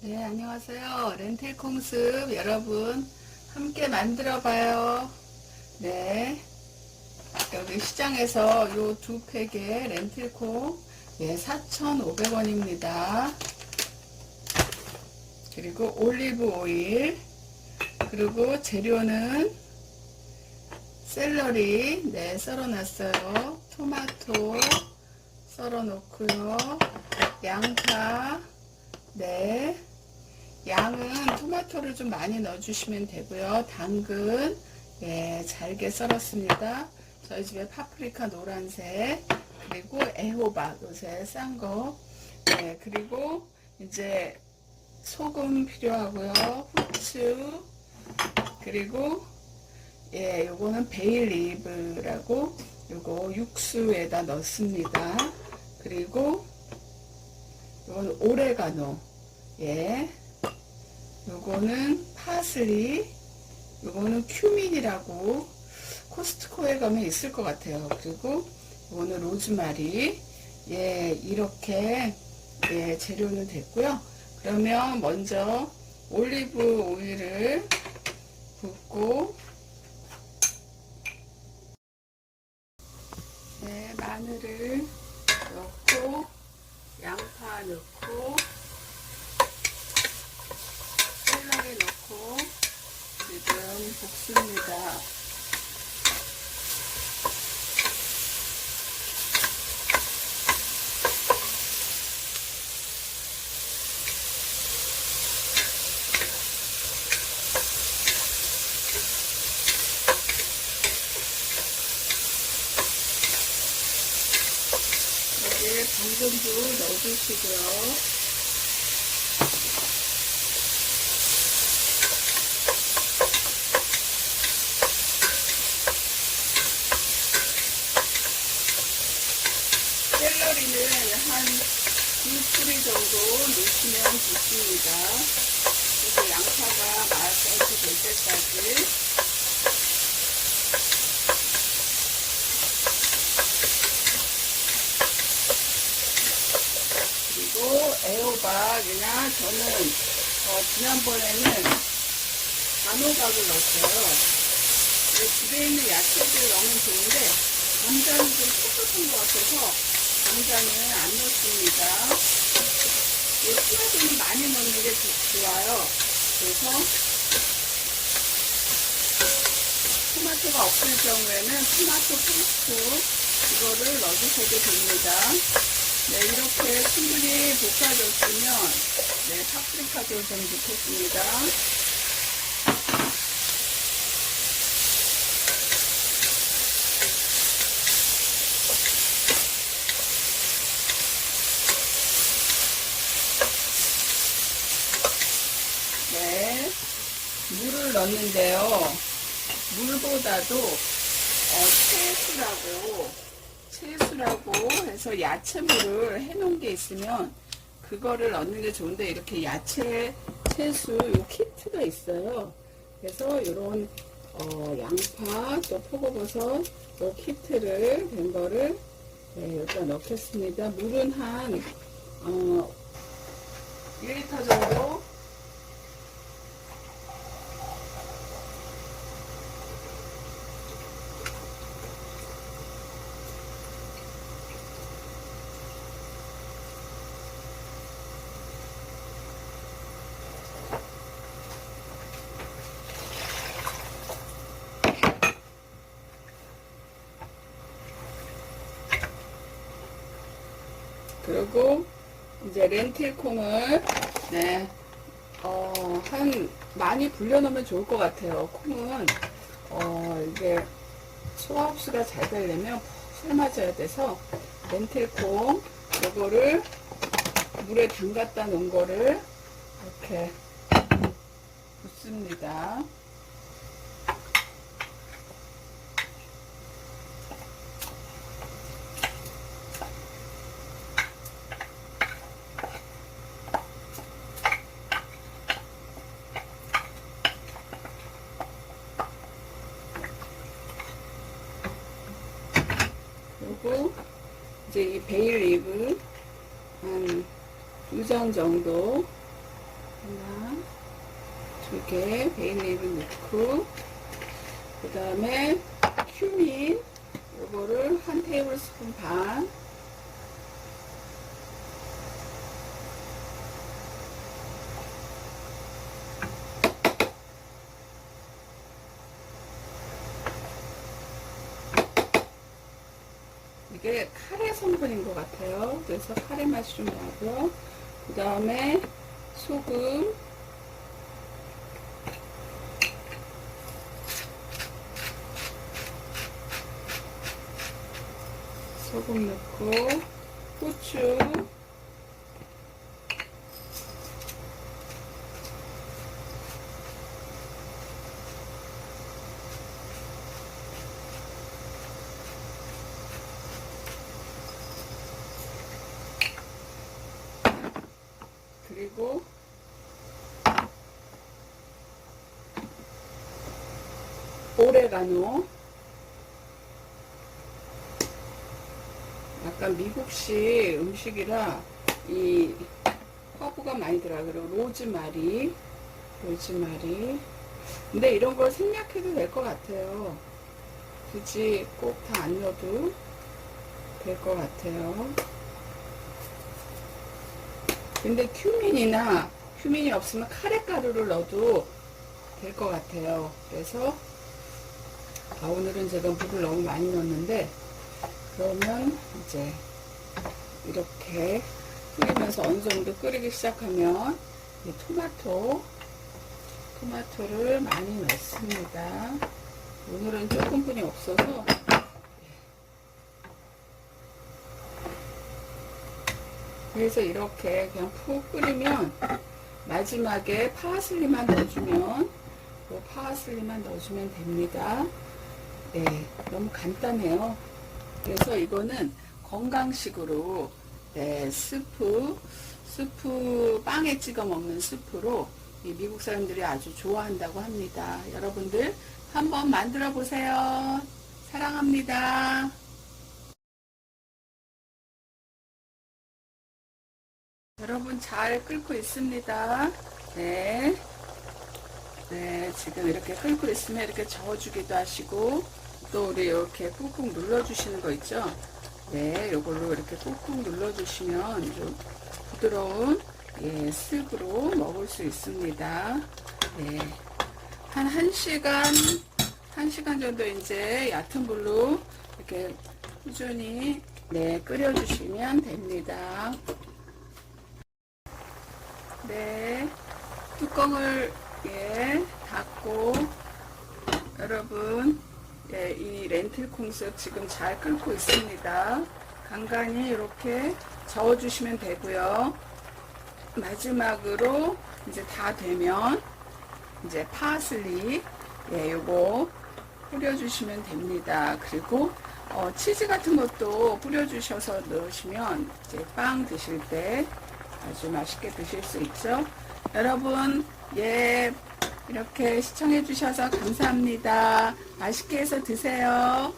네, 안녕하세요. 렌틸 콩습 여러분 함께 만들어 봐요. 네. 여기 시장에서 요 두 팩의 렌틸 콩 예, 4,500원입니다. 그리고 올리브 오일 그리고 재료는 샐러리 네, 썰어 놨어요. 토마토 썰어 놓고요. 양파 네. 양은 토마토를 좀 많이 넣어주시면 되고요. 당근, 예, 잘게 썰었습니다. 저희 집에 파프리카 노란색, 그리고 애호박 요새 싼 거, 예, 그리고 이제 소금 필요하고요. 후추, 그리고 예, 요거는 베일리브라고 요거 육수에다 넣습니다. 그리고 요건 오레가노, 예, 요거는 파슬리, 요거는 큐민이라고 코스트코에 가면 있을 것 같아요. 그리고 요거는 로즈마리, 예, 이렇게 예, 재료는 됐고요. 그러면 먼저 올리브 오일을 붓고 네, 마늘을 넣고 양파 넣고 샐러리 넣고 지금 볶습니다. 여기에 당근도 넣어주시고요. 샐러리는 한 2뿌리 정도 넣으시면 좋습니다. 그리고 양파가 맛있게 될 때까지 그리고 애호박이나 저는 어, 지난번에는 단호박을 넣었어요. 집에 있는 야채들 넣으면 좋은데 감자는 좀 촉촉한 것 같아서 감자는 안 넣습니다. 이 토마토는 많이 넣는 게 좋- 좋아요. 그래서 토마토가 없을 경우에는 토마토 페이스트 이거를 넣어주셔도 됩니다. 네, 이렇게 충분히 볶아줬으면, 네, 파프리카도 좀 넣겠습니다. 네, 물을 넣는데요. 물보다도, 어, 채수라고, 채수라고 해서 야채물을 해놓은 게 있으면 그거를 넣는 게 좋은데 이렇게 야채 채수 요 키트가 있어요. 그래서 이런 어, 양파 또 표고버섯 요 키트를 된 거를 네, 여기다 넣겠습니다. 물은 한 어, 1리터 정도 그리고 이제 렌틸 콩을 네, 어, 한 많이 불려놓으면 좋을 것 같아요. 콩은 어, 이게 소화 흡수가 잘 되려면 삶아져야 돼서 렌틸 콩 이거를 물에 담갔다 놓은 거를 이렇게 붓습니다. 두고 이제 이 베일잎을 한 두 장 정도 하나 두 개 베일잎을 넣고 그 다음에 큐민 요거를 한 테이블스푼 반 이게 카레 성분인 것 같아요. 그래서 카레 맛이 좀 나고요. 그 다음에 소금, 소금 넣고 후추, 그리고 오레가노 약간 미국식 음식이라 이 허브가 많이 들어가요. 로즈마리 로즈마리 근데 이런 걸 생략해도 될 것 같아요. 굳이 꼭 다 안 넣어도 될 것 같아요. 근데 큐민이나 큐민이 없으면 카레가루를 넣어도 될 것 같아요. 그래서 아, 오늘은 제가 물을 너무 많이 넣었는데 그러면 이제 이렇게 끓이면서 어느 정도 끓이기 시작하면 이 토마토 토마토를 많이 넣습니다. 오늘은 조금 분이 없어서 그래서 이렇게 그냥 푹 끓이면 마지막에 파슬리만 넣어주면 그 파슬리만 넣어주면 됩니다. 네, 너무 간단해요. 그래서 이거는 건강식으로 네, 스프, 스프 빵에 찍어 먹는 스프로 이 미국 사람들이 아주 좋아한다고 합니다. 여러분들 한번 만들어 보세요. 사랑합니다. 잘 끓고 있습니다. 네. 네, 지금 이렇게 끓고 있으면 이렇게 저어주기도 하시고, 또 우리 이렇게 꾹꾹 눌러주시는 거 있죠? 네, 요걸로 이렇게 꾹꾹 눌러주시면 좀 부드러운, 예, 스프로 먹을 수 있습니다. 네. 한 1시간, 1시간 정도 이제 얕은 불로 이렇게 꾸준히, 네, 끓여주시면 됩니다. 네, 뚜껑을 예 닫고 여러분 예, 이 렌틸 콩스 지금 잘 끓고 있습니다. 간간히 이렇게 저어주시면 되고요. 마지막으로 이제 다 되면 이제 파슬리 예 요거 뿌려주시면 됩니다. 그리고 어, 치즈 같은 것도 뿌려주셔서 넣으시면 이제 빵 드실 때 아주 맛있게 드실 수 있죠. 여러분, 예, 이렇게 시청해 주셔서 감사합니다. 맛있게 해서 드세요.